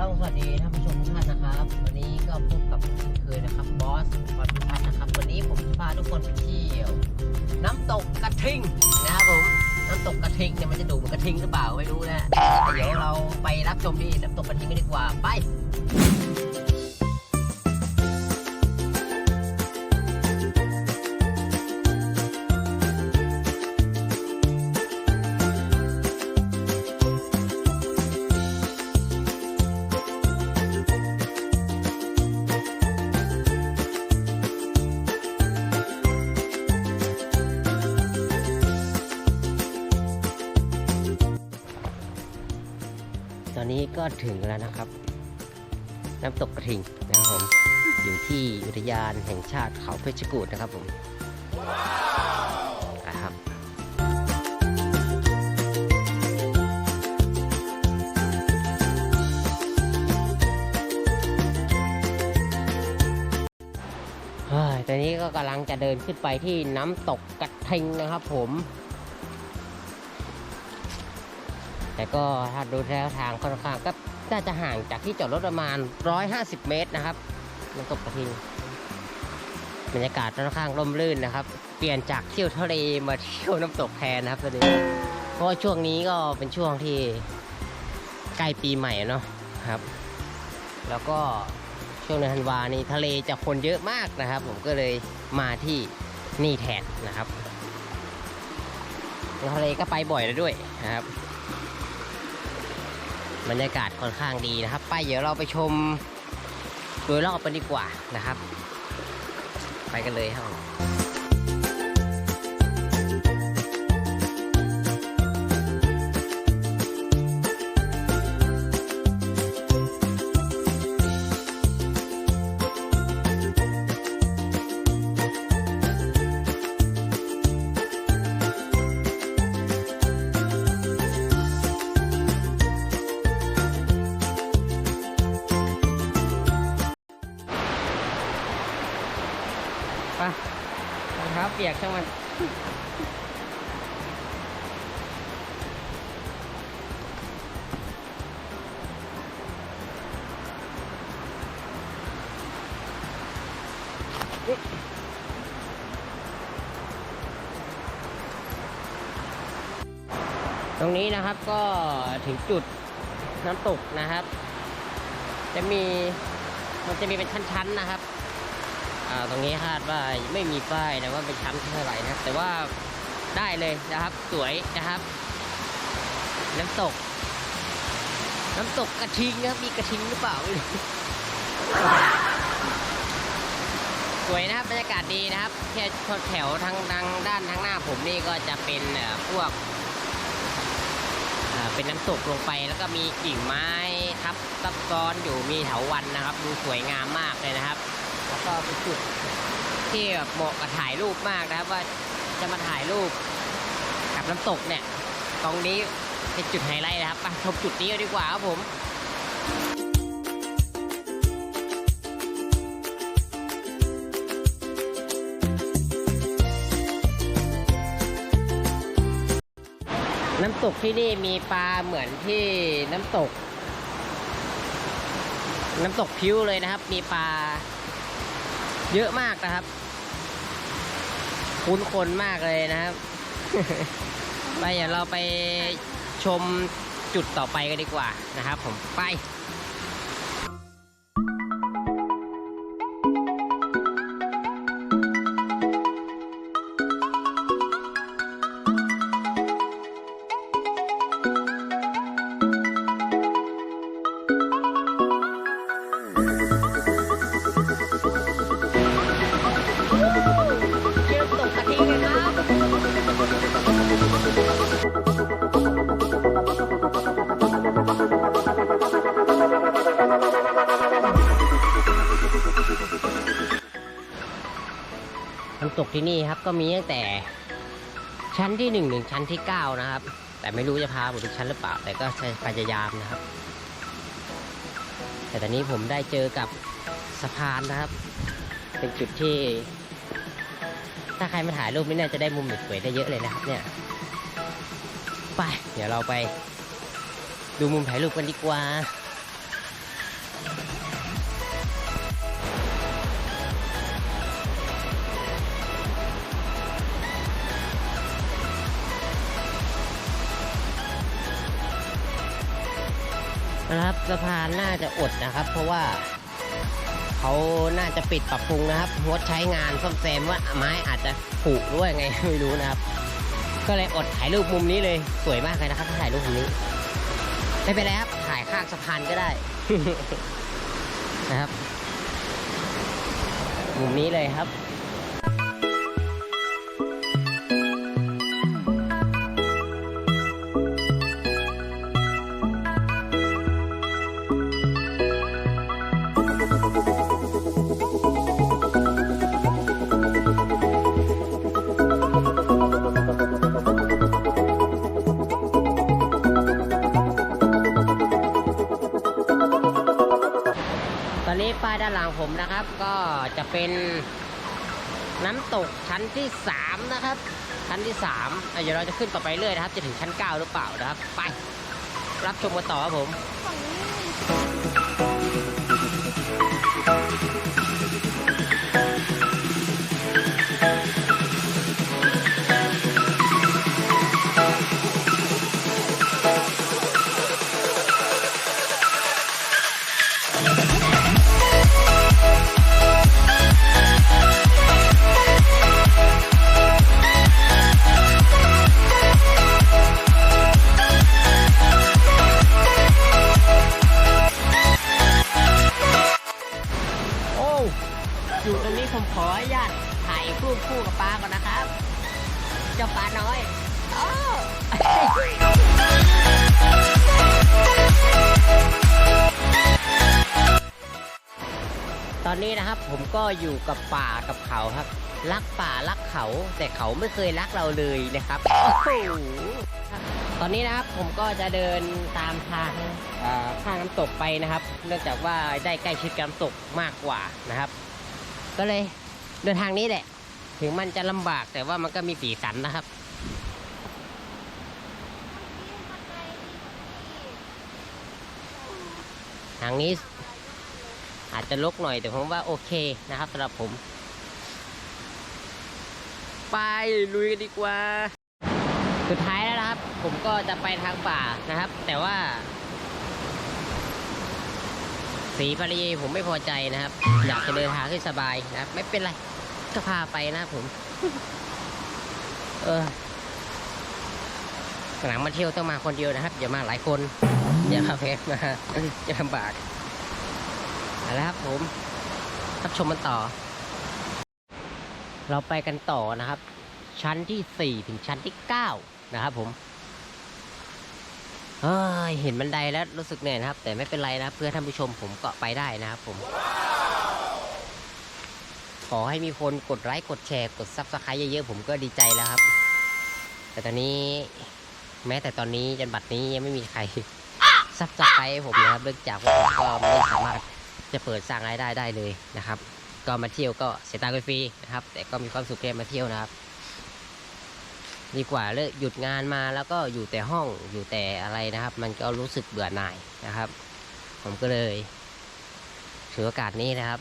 ต้องสวัสดีท่านผู้ชมทุกท่านนะครับ วันนี้ก็พบกับเช่นเคยนะครับบอสบอสพัฒน์นะครับ วันนี้ผมจะพาทุกคนไปเที่ยว น้ำตกกระทิงนะครับผมน้ำตกกระทิงเนี่ยมันจะดูเหมือนกระทิงหรือเปล่าไม่รู้นะแต่เดี๋ยวเราไปรับชมที่น้ำตกกระทิงกันดีกว่าไป นี้ก็ถึงแล้วนะครับ น้ำตกกระทิงนะครับผม อยู่ที่อุทยานแห่งชาติเขาเพชรกูฏนะครับผมครับตอนนี้ก็กำลังจะเดินขึ้นไปที่น้ำตกกระทิงนะครับผม แต่ก็ถ้าดูแล้วทางค่อนข้างก็น่าจะห่างจากที่จอดรถประมาณ 150 เมตรนะครับน้ำตกกระทิงบรรยากาศค่อนข้างร่มรื่นนะครับ เปลี่ยนจากเที่ยวทะเลมาเที่ยวน้ำตกแทนนะครับตอนนี้เพราะช่วงนี้ก็เป็นช่วงที่ใกล้ปีใหม่เนาะครับ แล้วก็ช่วงเดือนธันวานี่ทะเลจะคนเยอะมากนะครับ ผมก็เลยมาที่นี่แทนนะครับทะเลก็ไปบ่อยแล้วด้วยนะครับ บรรยากาศค่อนข้างดีนะครับ ไปเดี๋ยวเราไปชมโดยรอบกันดีกว่านะครับ ไปกันเลยครับ ยกช่างมันตรงนี้นะครับก็ถึงจุดน้ำตกนะครับ จะมีมันจะมีเป็นชั้นๆนะครับ ตรงนี้คาดว่าไม่มีป้ายนะว่าเป็นชั้นเท่าไหร่นะแต่ว่าได้เลยนะครับสวยนะครับน้ำตก น้ำตกกระทิงนะมีกระทิงหรือเปล่าสวยนะครับบรรยากาศดีนะครับแค่แถวทางทางด้านทางหน้าผมนี่ก็จะเป็นพวกเป็นน้ำตกลงไปแล้วก็มีกิ่งไม้ทับซับซ้อนอยู่มีเถาวันนะครับ ดูสวยงามมากเลยนะครับ แล้วก็เป็นจุดที่แบบเหมาะกับถ่ายรูปมากนะครับ ว่าจะมาถ่ายรูปกับน้ำตกเนี่ย ตรงนี้เป็นจุดไฮไลท์นะครับไปชมจุดนี้ดีกว่าครับผมน้ำตกที่นี่มีปลาเหมือนที่น้ำตก น้ำตกพิ้วเลยนะครับ มีปลา เยอะมากนะครับ คุ้นคนมากเลยนะครับ ไปเดี๋ยวเราไปชมจุดต่อไปกันดีกว่านะครับ ผมไป ตกที่นี่ครับ ก็มีตั้งแต่ชั้นที่หนึ่งถึงชั้นที่เก้านะครับ แต่ไม่รู้จะพาผมทุกชั้นหรือเปล่า แต่ก็พยายามนะครับ แต่ตอนนี้ผมได้เจอกับสะพานนะครับ เป็นจุดที่ ถ้าใครมาถ่ายรูปนี่น่าจะได้มุมสวยได้เยอะเลยนะครับ เนี่ยไปเดี๋ยวเราไป ดูมุมถ่ายรูปกันดีกว่า นะครับสะพานน่าจะอดนะครับ เพราะว่าเขาน่าจะปิดปรับปรุงนะครับงดใช้งานซ่อมแซมว่าไม้อาจจะผุด้วยไงไม่รู้นะครับ ก็เลยอดถ่ายรูปมุมนี้เลยสวยมากเลยนะครับถ้าถ่ายรูปมุมนี้ไม่เป็นไรครับถ่ายข้างสะพานก็ได้นะครับมุมนี้เลยครับ ของผมนะครับ ก็จะเป็นน้ำตกชั้นที่ 3 นะครับ ชั้นที่3เดี๋ยวเราจะขึ้นต่อไปเรื่อยนะครับ จะถึงชั้น 9 หรือเปล่านะครับ ไป รับชมกันต่อครับผม กับป่ากับเขาครับ รักป่ารักเขา แต่เขาไม่เคยรักเราเลยนะครับ ตอนนี้นะครับผมก็จะเดินตามทางอ่อข้างน้ำตกไปนะครับ เนื่องจากว่าได้ใกล้ชิดกับน้ำตกมากกว่านะครับ ก็เลยเดินทางนี้แหละ ถึงมันจะลำบากแต่ว่ามันก็มีสีสันนะครับ ทางนี้ อาจจะลกหน่อยแต่ผมว่าโอเคนะครับสำหรับผม ไปลุยกันดีกว่า สุดท้ายแล้วนะครับ ผมก็จะไปทางป่านะครับ แต่ว่า สีภรรยาผมไม่พอใจนะครับ อยากจะเดินทางให้สบายนะครับ ไม่เป็นไรก็พาไปนะผม เออหลังมาเที่ยวต้องมาคนเดียวนะครับอย่ามาหลายคน อย่าพาเพมาจะลำบาก เอาละครับผมรับชมกันต่อ เราไปกันต่อนะครับ ชั้นที่สี่ถึงชั้นที่เก้านะครับผมเฮ้ยเห็นบันไดแล้วรู้สึกเหนื่อยนะครับ แต่ไม่เป็นไรนะรเพื่อท่านผู้ชมผมก็ไปได้นะครับผมขอให้มีคนกดไลค์กดแชร์กดซับสไครต์เยอะๆผมก็ดีใจแล้วครับ แต่ตอนนี้แม้แต่ตอนนี้จนบัดนี้ยังไม่มีใครซับสไครต์ผมนะครับเนื่องจากว่าผมก็ไม่สามารถ จะเปิดสร้างรายได้ได้เลยนะครับ ก็มาเที่ยวก็เสียตังค์ฟรีนะครับ แต่ก็มีความสุขแค่มาเที่ยวนะครับดีกว่าเลิกหยุดงานมาแล้วก็อยู่แต่ห้องอยู่แต่อะไรนะครับ มันก็รู้สึกเบื่อหน่ายนะครับ ผมก็เลยถือโอกาสนี้นะครับ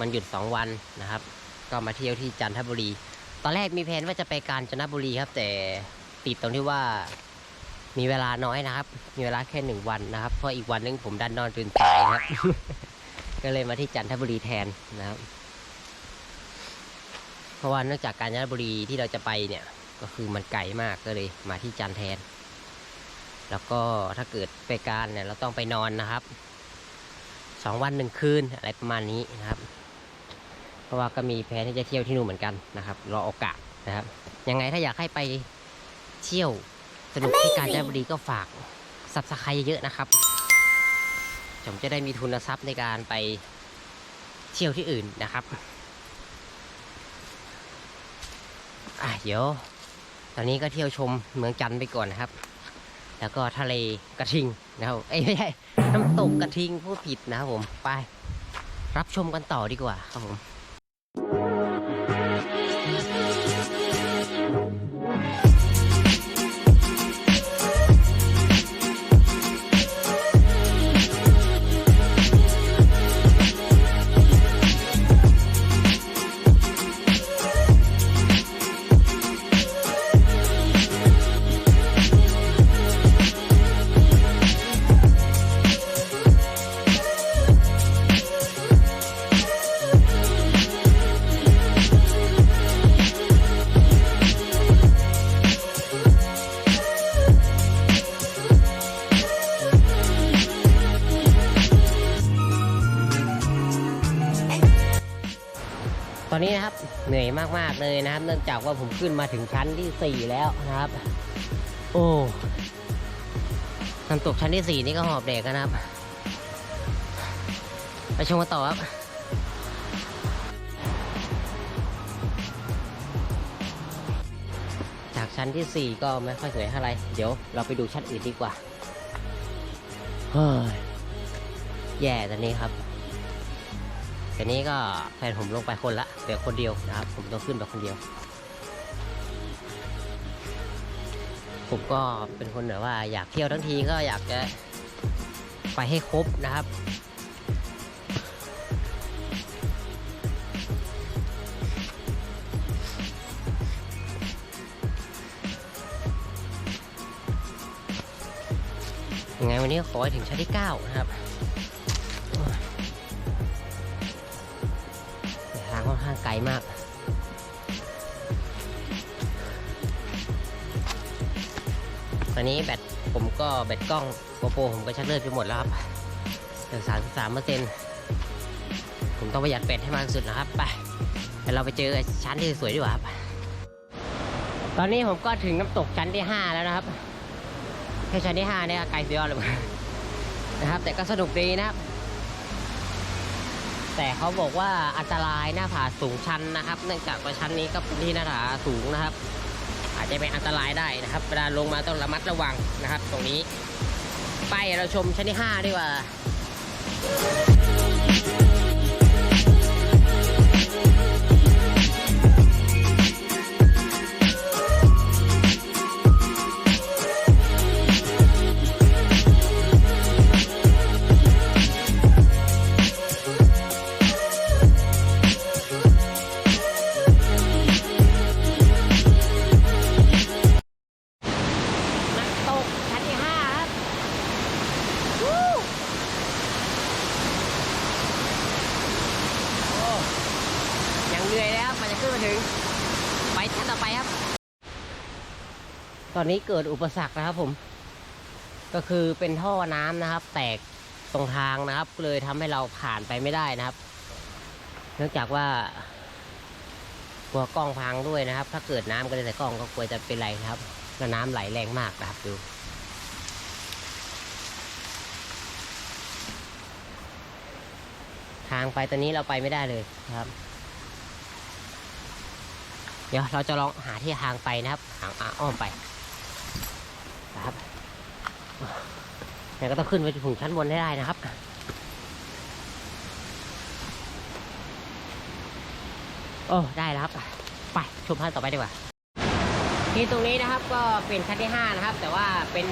มันหยุดสองวันนะครับ ก็มาเที่ยวที่จันทบุรี ตอนแรกมีแผนว่าจะไปกาญจนบุรีครับ แต่ติดตรงที่ว่ามีเวลาน้อยนะครับ มีเวลาแค่หนึ่งวันนะครับ เพราะอีกวันนึงผมดันนอนตื่นสายนะครับ ก็เลยมาที่จันทบุรีแทนนะครับ เพราะว่าเนื่องจากกาญจนบุรีที่เราจะไปเนี่ย ก็คือมันไกลมากก็เลยมาที่จันแทน แล้วก็ถ้าเกิดไปการเนี่ยเราต้องไปนอนนะครับสองวันหนึ่งคืนอะไรประมาณนี้นะครับ เพราะว่าก็มีแผนที่จะเที่ยวที่นู่นเหมือนกันนะครับ รอโอกาสนะครับ ยังไงถ้าอยากให้ไปเที่ยวสนุกที่กาญจนบุรีก็ฝากซับสไครเยอะๆนะครับ ผมจะได้มีทุนทรัพย์ในการไปเที่ยวที่อื่นนะครับอะเดี๋ยว ตอนนี้ก็เที่ยวชมเมืองจันไปก่อนนะครับ แล้วก็ทะเลกระทิงนะครับเอ้ยไม่ใช่น้ำตกกระทิงพูดผิดนะครับผมไป รับชมกันต่อดีกว่าครับผม เหนื่อยมากๆเลยนะครับเนื่องจากว่าผมขึ้นมาถึงชั้นที่สี่แล้วนะครับ โอ้น้ำตกชั้นที่สี่นี่ก็หอบแดกกันนะครับ ไปชมกันต่อครับจากชั้นที่สี่ก็ไม่ค่อยสวยเท่าไหร่เดี๋ยวเราไปดูชั้นอื่นดีกว่าเฮ้ยแย่ตอนนี้ครับ แต่นี้ก็แฟนผมลงไปคนละเหลือคนเดียวนะครับ ผมต้องขึ้นไปคนเดียว ผมก็เป็นคนแบบว่าอยากเที่ยวทั้งทีก็อยากจะไปให้ครบนะครับยังไงวันนี้ขอให้ถึงชั้นที่ 9 นะครับ ไกลมาก ตอนนี้แบตผมก็แบตกล้องโกโปรผมก็ชักเลิกไปหมดแล้วครับเหลือสามสามเปอร์เซ็นต์ผมต้องประหยัดแบตให้มากที่สุดนะครับ ไปเดี๋ยวเราไปเจอชั้นที่สวยดีกว่าครับ ตอนนี้ผมก็ถึงน้ำตกชั้นที่5แล้วนะครับแค่ชั้นที่ห้าเนี่ยไกลสุดยอดเลยนะครับ แต่ก็สนุกดีนะครับ แต่เขาบอกว่าอันตรายหน้าผาสูงชันนะครับ เนื่องจากว่าชั้นนี้ก็เป็นที่หน้าผาสูงนะครับ อาจจะเป็นอันตรายได้นะครับเวลาลงมาต้องระมัดระวังนะครับ ตรงนี้ ไปเราชมชั้นที่ห้าดีกว่า อนนี้เกิดอุปสรรคนะครับผม ก็คือเป็นท่อน้ำนะครับ แตกตรงทางนะครับ เลยทำให้เราผ่านไปไม่ได้นะครับ เนื่องจากว่ากลัวกล้องพังด้วยนะครับ ถ้าเกิดน้ำก็เลยแต่กล้องก็กลัวจะเป็นไรนะครับแล้วน้ำไหลแรงมากนะครับดูทางไปตอนนี้เราไปไม่ได้เลยครับ เดี๋ยวเราจะลองหาที่ทางไปนะครับ หางอ้อมไป แต่ก็ต้องขึ้นไปถึงชั้นบนให้ได้นะครับโอ้ได้แล้วครับไปชมท่านต่อไปดีกว่าที่ตรงนี้นะครับก็เป็นชั้นที่5นะครับ แต่ว่าเป็น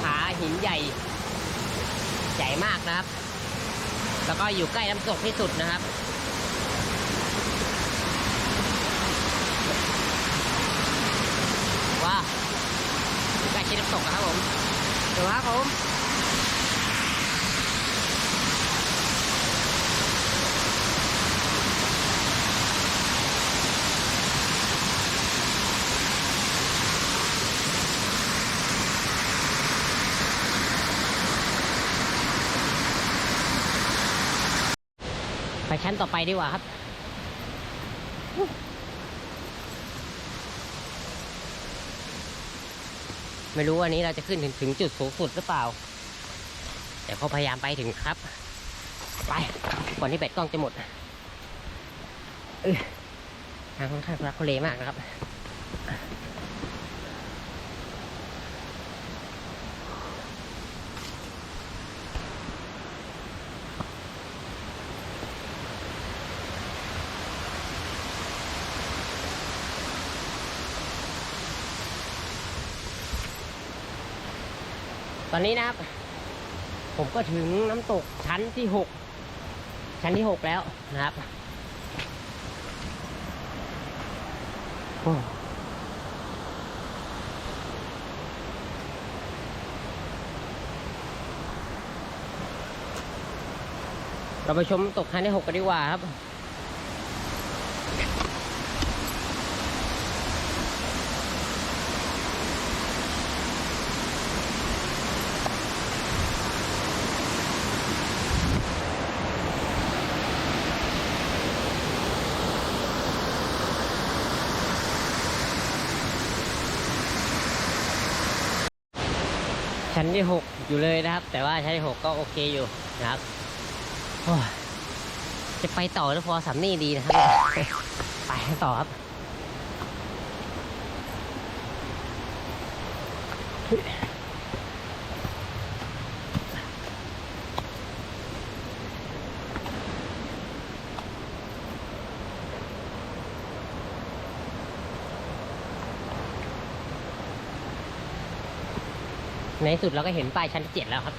ผาหินใหญ่ ใหญ่มากนะครับ แล้วก็อยู่ใกล้น้ำตกที่สุดนะครับว้าวใกล้ชิดน้ำตกนะครับผม ดูครับผมไปชั้นต่อไปดีกว่าครับ ไม่รู้วันนี้เราจะขึ้นถึงถึงจุดสูงสุดหรือเปล่า แต่ก็พยายามไปถึงครับ ไปก่อนที่แบตกล้องจะหมดเออทางค่อนข้างรักเลมากนะครับ อนนี้นะครับ ผมก็ถึงน้ำตกชั้นที่หกชั้นที่หกแล้วนะครับเราไปชมตกชั้นที่หกกันดีกว่าครับ ชั้นที่หกอยู่เลยนะครับ แต่ว่าชั้นที่หกก็โอเคอยู่นะครับจะไปต่อหรือพอสำนี่ดีนะครับ ไปต่อครับ ในสุดเราก็เห็นป้ายชั้นเจ็ดแล้วครับ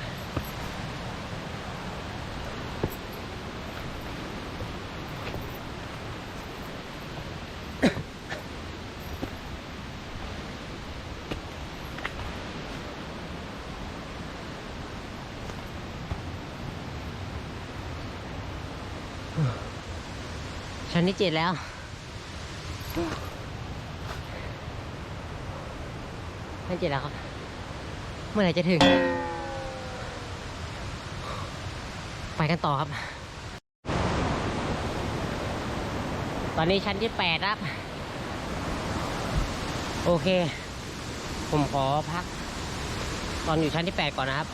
ชั้นที่เจ็ดแล้วชั้นเจ็ดแล้วครับ มื่อไหร่จะถึง ไปกันต่อครับ ตอนนี้ชั้นที่แปดครับ โอเค ผมขอพัก ตอนอยู่ชั้นที่แปดก่อนนะครับ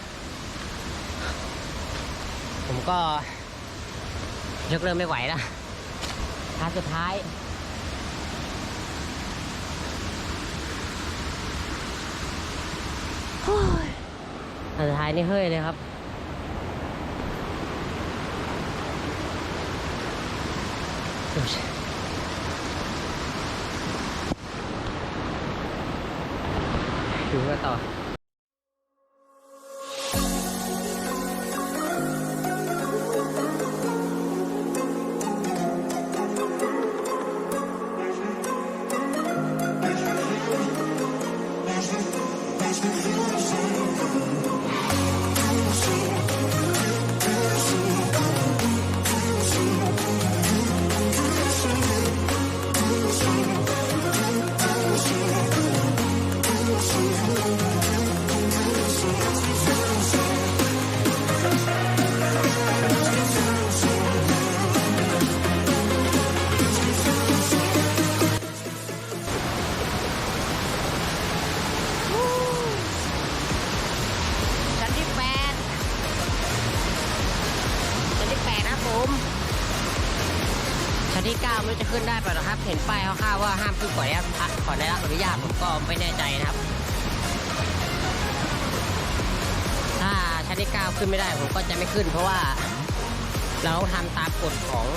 ผมก็ยกเริ่มไม่ไหวแล้วท้าสุดท้าย อันสุดท้ายนี่เฮ้ยเลยครับ ดูกันต่อ ก้า9มันจะขึ้นได้ป่ะนะครับ เห็นป้ายเข้าวๆว่าห้ามขึ้นก่อนได้รับอนได้รับอนุญาตผมก็ไม่แน่ใจนะครับ ถ้าชั้นที่ 9 ขึ้นไม่ได้ผมก็จะไม่ขึ้น เพราะว่าเราทำตามกฎของ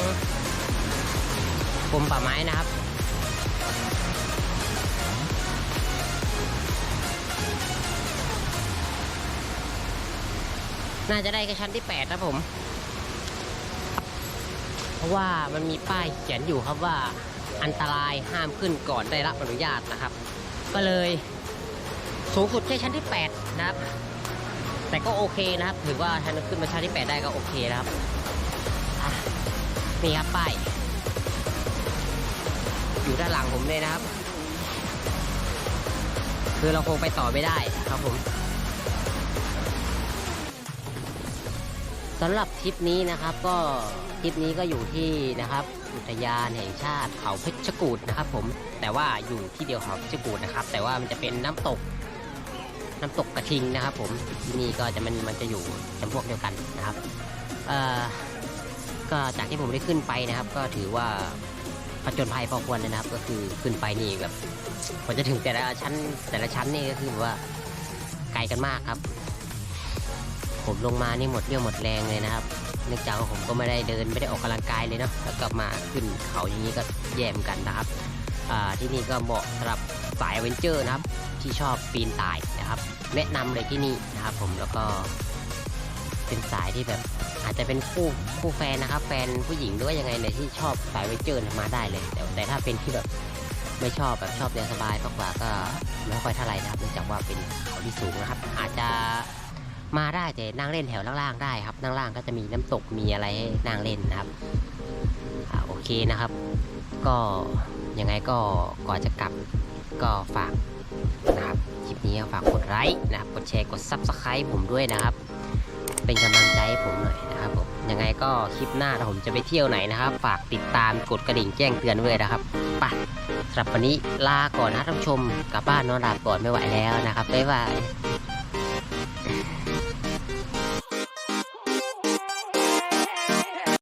กรมป่าไม้นะครับน่าจะได้แค่ชั้นที่ 8 ครับผม ราะว่ามันมีป้ายเขียนอยู่ครับว่าอันตรายห้ามขึ้นก่อนได้รับอนุญาตนะครับ ก็เลยสูงสุดแค่ชั้นที่ 8 นะครับ แต่ก็โอเคนะครับ ถือว่าชั้นขึ้นมาชั้นที่ 8 ได้ก็โอเคนะครับนี่ครับป้ายอยู่ด้านหลังผมเลยนะครับ คือเราคงไปต่อไม่ได้ครับผม สำหรับทริปนี้นะครับก็ทริปนี้ก็อยู่ที่นะครับ อุทยานแห่งชาติเขาเพชรกูดนะครับผมแต่ว่าอยู่ที่เดียวเขาเพชรกูดนะครับ แต่ว่ามันจะเป็นน้ำตก น้ำตกกระทิงนะครับ ผมที่นี่ก็จะมันมันจะอยู่จำพวกเดียวกันนะครับเอ่อก็จากที่ผมได้ขึ้นไปนะครับ ก็ถือว่าผจญภัยพอควรเลยนะครับ ก็คือขึ้นไปนี่แบบกว่าจะถึงแต่ละชั้นแต่ละชั้นนี่ก็คือแบบว่าไกลกันมากครับ ผมลงมานี่หมดเรี่ยวหมดแรงเลยนะครับ เนื่องจากผมก็ไม่ได้เดินไม่ได้ออกกำลังกายเลยเนาะแล้วกลับมาขึ้นเขาอย่างนี้ก็แย่มกันนะครับอ่าที่นี่ก็เหมาะสำหรับสายอเวนเจอร์นะครับ ที่ชอบปีนป่ายนะครับ แนะนำเลยที่นี่นะครับ ผมแล้วก็เป็นสายที่แบบอาจจะเป็นคู่คู่แฟนนะครับ แฟนผู้หญิงหรือว่ายังไงเนี่ยที่ชอบสายอเวนเจอร์มาได้เลย แต่แต่ถ้าเป็นที่แบบไม่ชอบแบบชอบเดินสบายมากกว่าก็ไม่ค่อยเท่าไหร่นะครับเนื่องจากว่าเป็นเขาที่สูงนะครับ อาจจะ มาได้แต่นั่งเล่นแถวล่างๆได้ครับนั่งล่างก็จะมีน้ำตกมีอะไรให้นั่งเล่นนะครับอโอเคนะครับ ก็ยังไงก็ก่อนจะกลับก็ฝากนะครับคลิปนี้ฝากกดไลค์นะครับกดแชร์กด Subscribe ผมด้วยนะครับ เป็นกำลังใจให้ผมหน่อยนะครับผมยังไงก็คลิปหน้าถ้าผมจะไปเที่ยวไหนนะครับ ฝากติดตามกดกระดิ่งแจ้งเตือนไว้เลยนะครับไปสำหรับวันนี้ลาก่อนนะท่านผู้ชมกลับบ้านนอนหลับก่อนไม่ไหวแล้วนะครับบ๊ายบาย